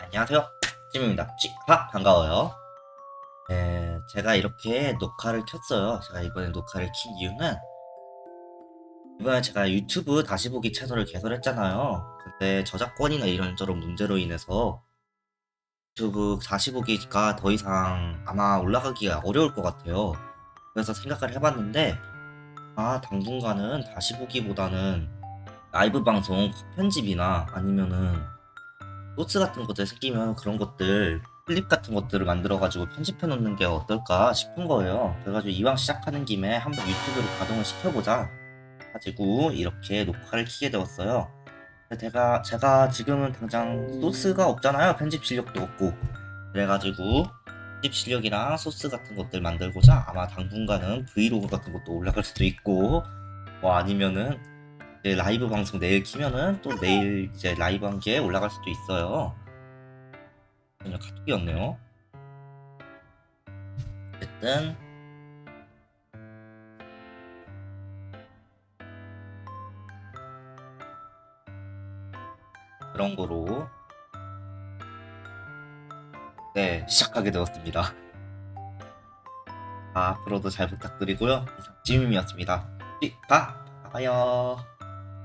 안녕하세요. 찜입니다. 찌하 반가워요. 네, 제가 이렇게 녹화를 켰어요. 제가 이번에 녹화를 킨 이유는 이번에 제가 유튜브 다시 보기 채널을 개설했잖아요. 근데 저작권이나 이런저런 문제로 인해서 유튜브 다시 보기가 더 이상 아마 올라가기가 어려울 것 같아요. 그래서 생각을 해봤는데 아 당분간은 다시 보기보다는 라이브 방송 편집이나 아니면은 소스 같은 것들 생기면 그런 것들 클립 같은 것들을 만들어 가지고 편집해 놓는 게 어떨까 싶은 거예요. 그래가지고 이왕 시작하는 김에 한번 유튜브를 가동을 시켜보자. 가지고 이렇게 녹화를 키게 되었어요. 제가 제가 지금은 당장 소스가 없잖아요. 편집 실력도 없고 그래가지고 편집 실력이랑 소스 같은 것들 만들고자 아마 당분간은 브이로그 같은 것도 올라갈 수도 있고 뭐 아니면은 이제 라이브 방송 내일 키면은 또 내일 이제 라이브 한 게 올라갈 수도 있어요. 그냥 카톡이 없네요. 어쨌든 그런 거로 네 시작하게 되었습니다. 아, 앞으로도 잘 부탁드리고요. 이상 찜임이었습니다. 찌, 가, 봐요.